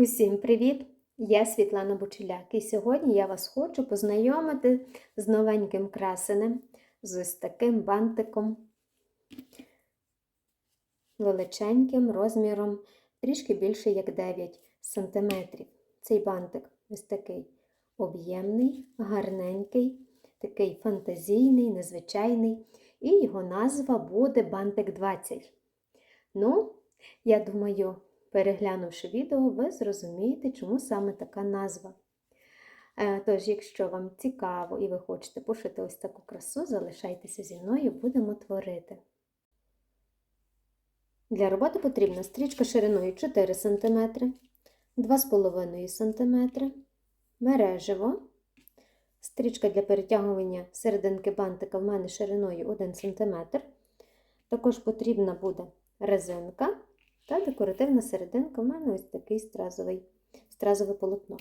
Усім привіт! Я Світлана Бучеляк і сьогодні я вас хочу познайомити з новеньким красенем, з ось таким бантиком, величеньким розміром, трішки більше як 9 см. Цей бантик ось такий об'ємний, гарненький, такий фантазійний, незвичайний, і його назва буде бантик 20. Ну, я думаю, переглянувши відео, ви зрозумієте, чому саме така назва. Е, Тож, якщо вам цікаво і ви хочете пошити ось таку красу, залишайтеся зі мною, будемо творити. Для роботи потрібна стрічка шириною 4 см, 2,5 см, мережево, стрічка для перетягування серединки бантика в мене шириною 1 см. Також потрібна буде резинка та декоративна серединка в мене ось такий стразовий, стразове полотно.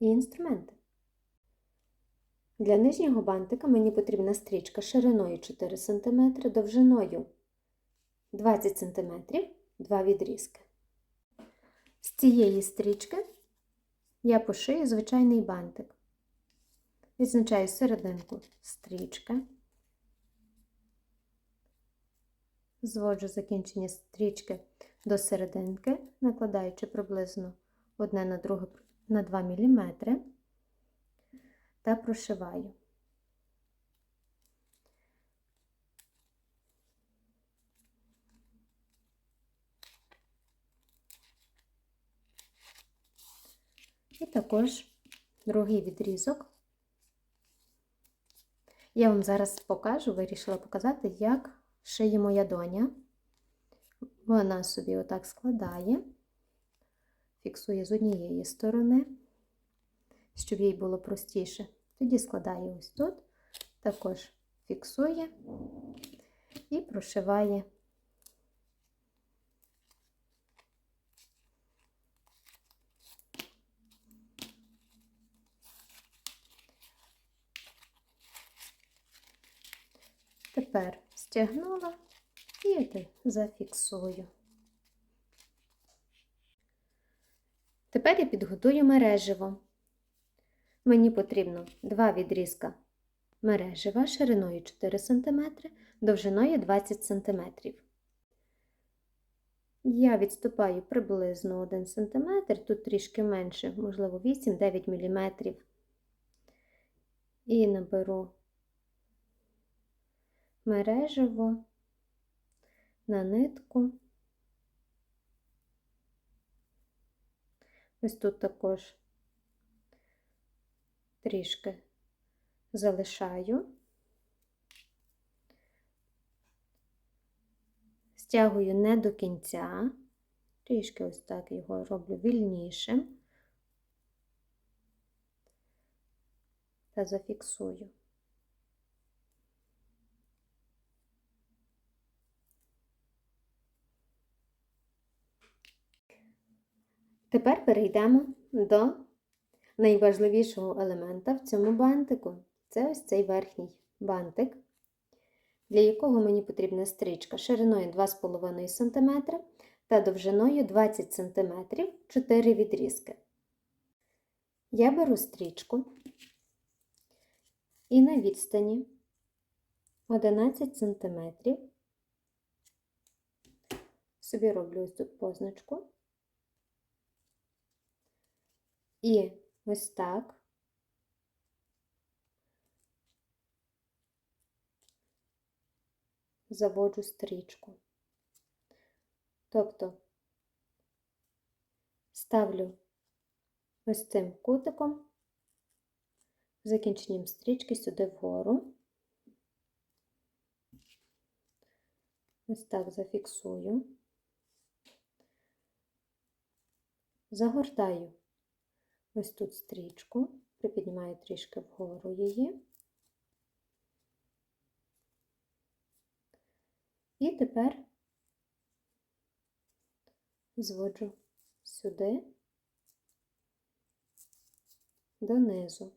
І інструменти. Для нижнього бантика мені потрібна стрічка шириною 4 см, довжиною 20 см, два відрізки. З цієї стрічки я пошию звичайний бантик. Відзначаю серединку стрічки. Зводжу закінчення стрічки до серединки, накладаючи приблизно одне на друге на 2 мм та прошиваю. І також другий відрізок. Я вам зараз покажу, вирішила показати, як шиє моя доня. Вона собі отак складає, фіксує з однієї сторони, щоб їй було простіше. Тоді складає ось тут, також фіксує і прошиває. Тепер стягнула і зафіксую. Тепер я підготую мереживо. Мені потрібно два відрізка мережива шириною 4 см, довжиною 20 см. Я відступаю приблизно 1 см, тут трішки менше, можливо, 8-9 мм. І наберу мережево на нитку. Ось тут також трішки залишаю, стягую не до кінця, трішки ось так його роблю вільнішим та зафіксую. Тепер перейдемо до найважливішого елемента в цьому бантику. Це ось цей верхній бантик, для якого мені потрібна стрічка шириною 2,5 см та довжиною 20 см 4 відрізки. Я беру стрічку і на відстані 11 см собі роблю ось тут позначку. І ось так заводжу стрічку. Тобто ставлю ось цим кутиком закінченням стрічки сюди вгору. Ось так зафіксую, загортаю ось тут стрічку, припіднімаю трішки вгору її. І тепер зводжу сюди донизу.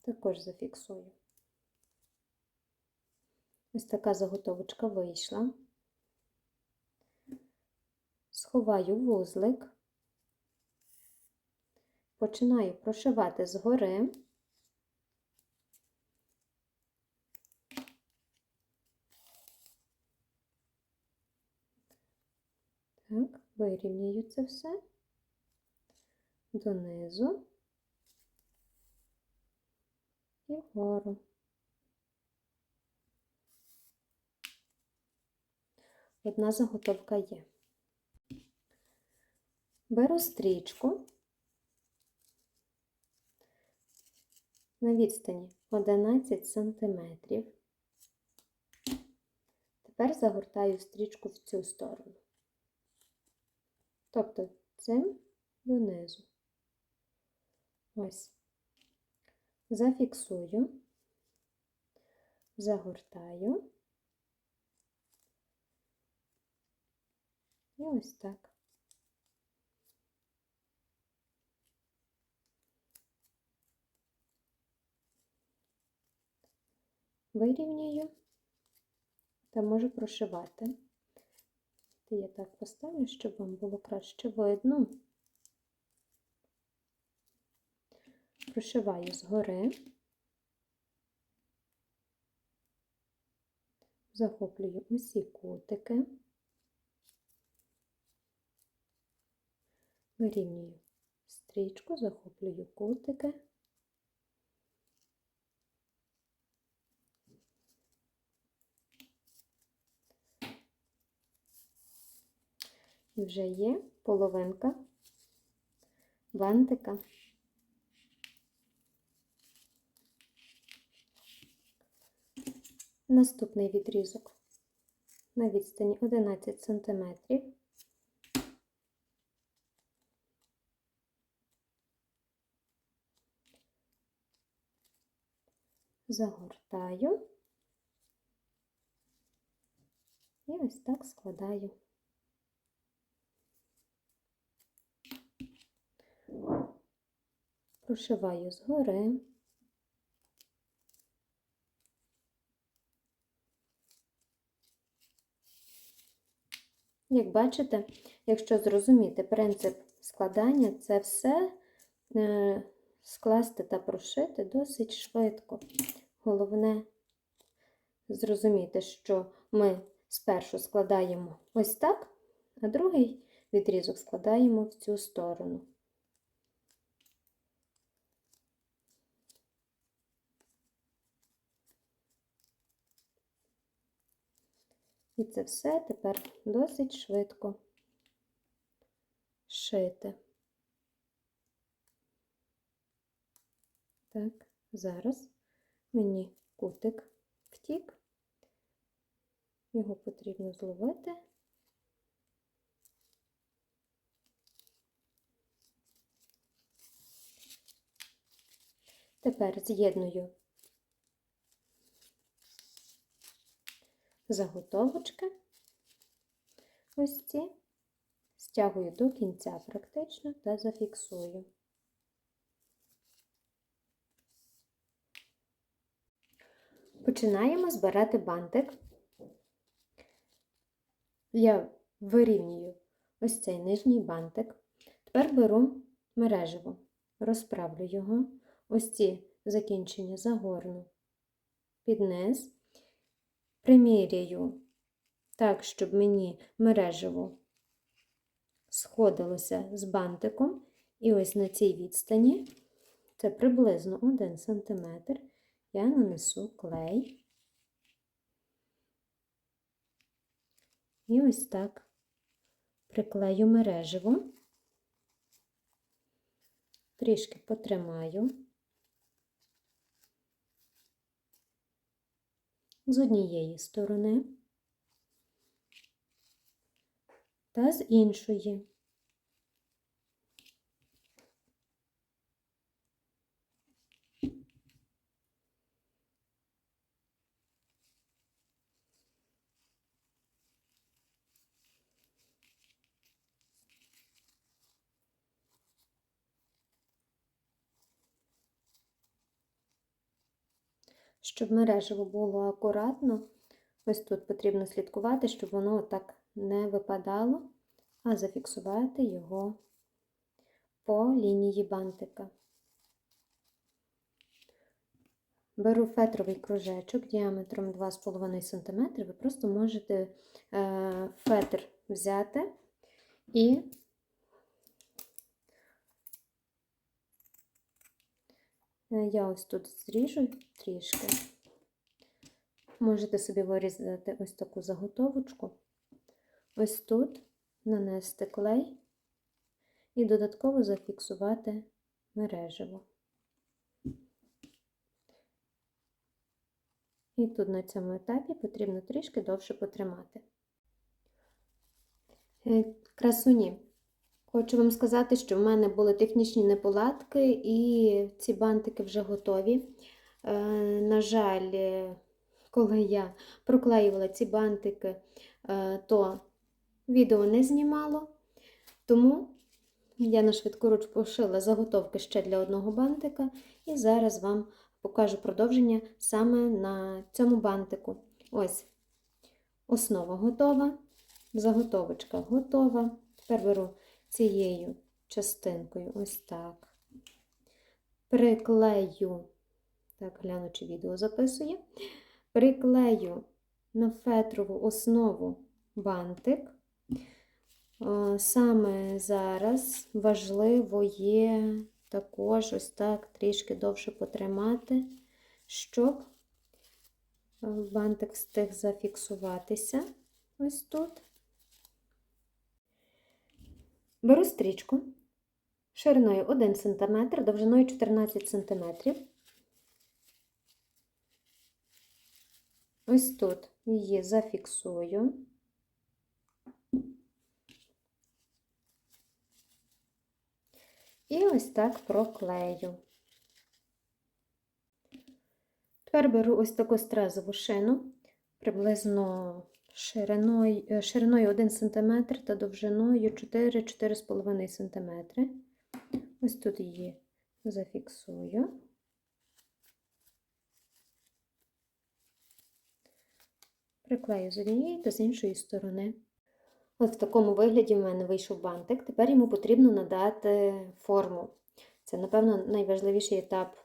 Також зафіксую. Ось така заготовочка вийшла. сховаю вузлик, починаю прошивати згори. Так, вирівнюю це все донизу і вгору. Одна заготовка є. Беру стрічку на відстані 11 см. Тепер загортаю стрічку в цю сторону. Тобто цим донизу. Ось. Зафіксую, загортаю. І ось так. Вирівняю та можу прошивати. Та я так поставлю, щоб вам було краще видно. Прошиваю згори, захоплюю усі кутики. Вирівнюю стрічку, захоплюю кутики. Вже є половинка бантика. Наступний відрізок на відстані 11 см. загортаю і ось так складаю. Прошиваю згори. Як бачите, якщо зрозуміти принцип складання, це все е, скласти та прошити досить швидко. Головне зрозуміти, що ми спершу складаємо ось так, а другий відрізок складаємо в цю сторону. І це все тепер досить швидко шити. Так, зараз мені кутик втік, його потрібно зловити. Тепер з'єдную заготовочки, ось ці, стягую до кінця практично та зафіксую. Починаємо збирати бантик. Я вирівнюю ось цей нижній бантик. Тепер беру мереживо, розправлю його, ось ці закінчення загорну під низ, приміряю так, щоб мені мереживо сходилося з бантиком, і ось на цій відстані, це приблизно 1 см, я нанесу клей. І ось так приклею мереживо, трішки потримаю з однієї сторони та з іншої. Щоб мережево було акуратно, ось тут потрібно слідкувати, щоб воно так не випадало, а зафіксувати його по лінії бантика. Беру фетровий кружечок діаметром 2,5 см. Ви просто можете е, фетр взяти і я ось тут зріжу трішки. Можете собі вирізати ось таку заготовочку. Ось тут нанести клей і додатково зафіксувати мережево. І тут на цьому етапі потрібно трішки довше потримати. Е, Красуні, хочу вам сказати, що в мене були технічні неполадки, і ці бантики вже готові. Е, На жаль, е, коли я проклеювала ці бантики, е, то відео не знімало, тому я на швидкоруч пошила заготовки ще для одного бантика, і зараз вам покажу продовження саме на цьому бантику. Ось основа готова, заготовочка готова. Тепер беру цією частинкою, ось так. Приклею, так, гляну, чи відео записує. Приклею на фетрову основу бантик. Саме зараз важливо є також ось так трішки довше потримати, щоб бантик встиг зафіксуватися ось тут. Беру стрічку шириною 1 см, довжиною 14 см. Ось тут її зафіксую. І ось так проклею. Тепер беру ось таку стразову шину, приблизно шириною, шириною 1 см та довжиною 4-4,5 см. Ось тут її зафіксую. Приклею з однієї та з іншої сторони. От в такому вигляді в мене вийшов бантик. Тепер йому потрібно надати форму. Це, напевно, найважливіший етап,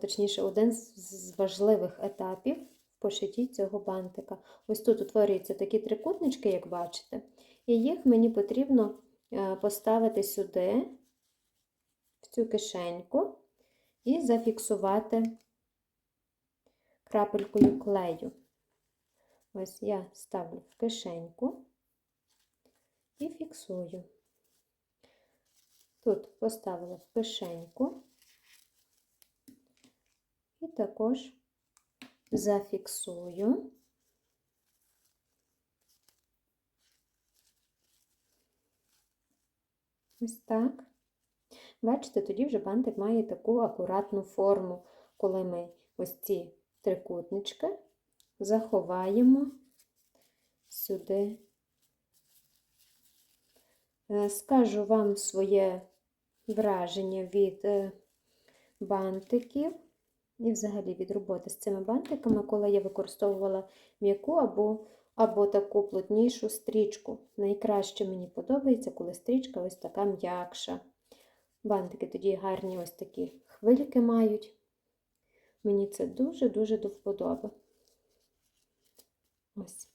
точніше, один з важливих етапів в цього бантика. Ось тут утворюються такі трикутнички, як бачите, і їх мені потрібно е, поставити сюди, в цю кишеньку, і зафіксувати крапелькою клею. Ось я ставлю в кишеньку і фіксую. Тут поставила в кишеньку і також зафіксую. Ось так. Бачите, тоді вже бантик має таку акуратну форму, коли ми ось ці трикутнички заховаємо сюди. Е, скажу вам своє враження від е, бантиків і взагалі від роботи з цими бантиками, коли я використовувала м'яку або або таку плотнішу стрічку. Найкраще мені подобається, коли стрічка ось така м'якша. Бантики тоді гарні ось такі хвильки мають. Мені це дуже-дуже до вподоби. Ось.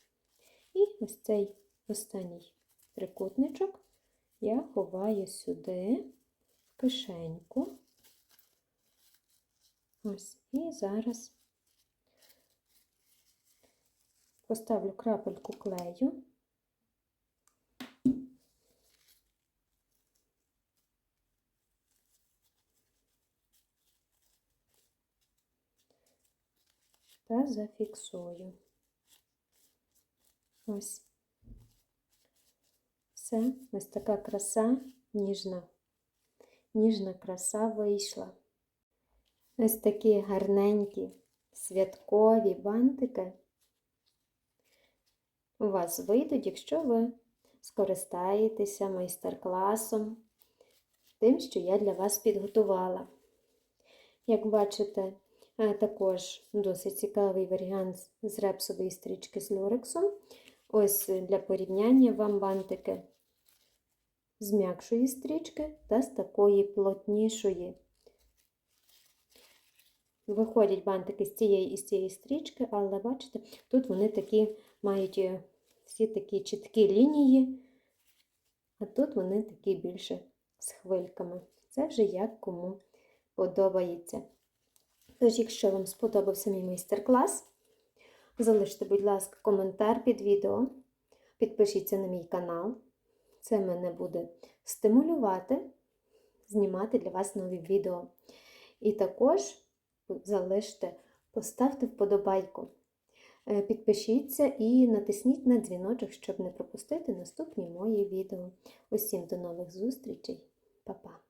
І ось цей останній трикутничок я ховаю сюди, в кишеньку. Ось, і зараз поставлю крапельку клею. Та зафіксую. Ось. Все, ось така краса ніжна, ніжна краса вийшла. Ось такі гарненькі святкові бантики у вас вийдуть, якщо ви скористаєтеся майстер-класом, тим, що я для вас підготувала. Як бачите, також досить цікавий варіант з репсової стрічки з люрексом. Ось е, для порівняння вам бантики з м'якшої стрічки та з такої плотнішої. Виходять бантики з цієї і з цієї стрічки, але бачите, тут вони такі мають е, всі такі чіткі лінії, а тут вони такі більше з хвильками. Це вже як кому подобається. Тож, якщо вам сподобався мій майстер-клас, залиште, будь ласка, коментар під відео, підпишіться на мій канал. Це мене буде стимулювати знімати для вас нові відео. І також залиште, поставте вподобайку. Е, Підпишіться і натисніть на дзвіночок, щоб не пропустити наступні мої відео. Усім до нових зустрічей. Па-па!